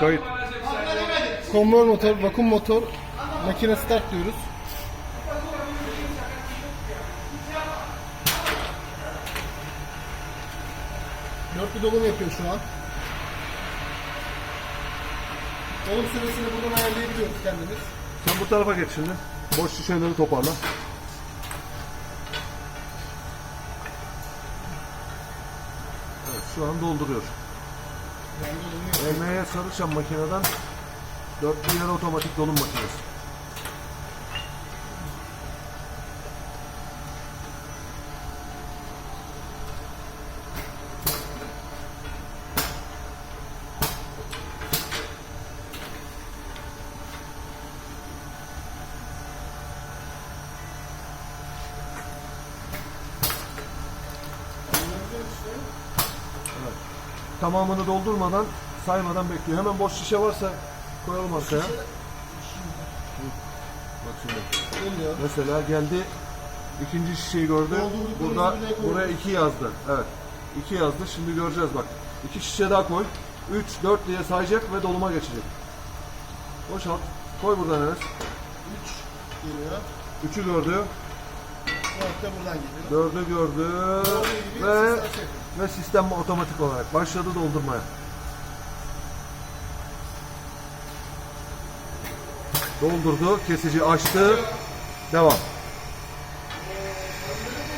Kayıt. Konvör motor, vakum motor, makine start diyoruz. Dörtlü dolum yapıyor şu an. Dolum süresini buradan ayarlayabiliyoruz kendimiz. Sen bu tarafa geç şimdi. Boş şişeleri toparla. Evet şu an dolduruyor. Emeğe sarışan makineden dörtlü yarı otomatik dolum makinesi. Evet. Tamamını doldurmadan, saymadan bekliyor. Hemen boş şişe varsa koyalım arkaya. Bak şimdi. Geliyor. Mesela geldi ikinci şişeyi gördü. Doldurduk, Burada buraya iki yazdı. Evet. iki yazdı. Şimdi göreceğiz bak. İki şişe daha koy. 3, 4 diye sayacak ve doluma geçecek. Boşalt. Koy buradan Enes. 3 geliyor. 3'ü gördü. 4 de buradan geliyor. 4'ü gördü. Ve ve sistem otomatik olarak başladı doldurmaya. Doldurdu. Kesici açtı. Devam.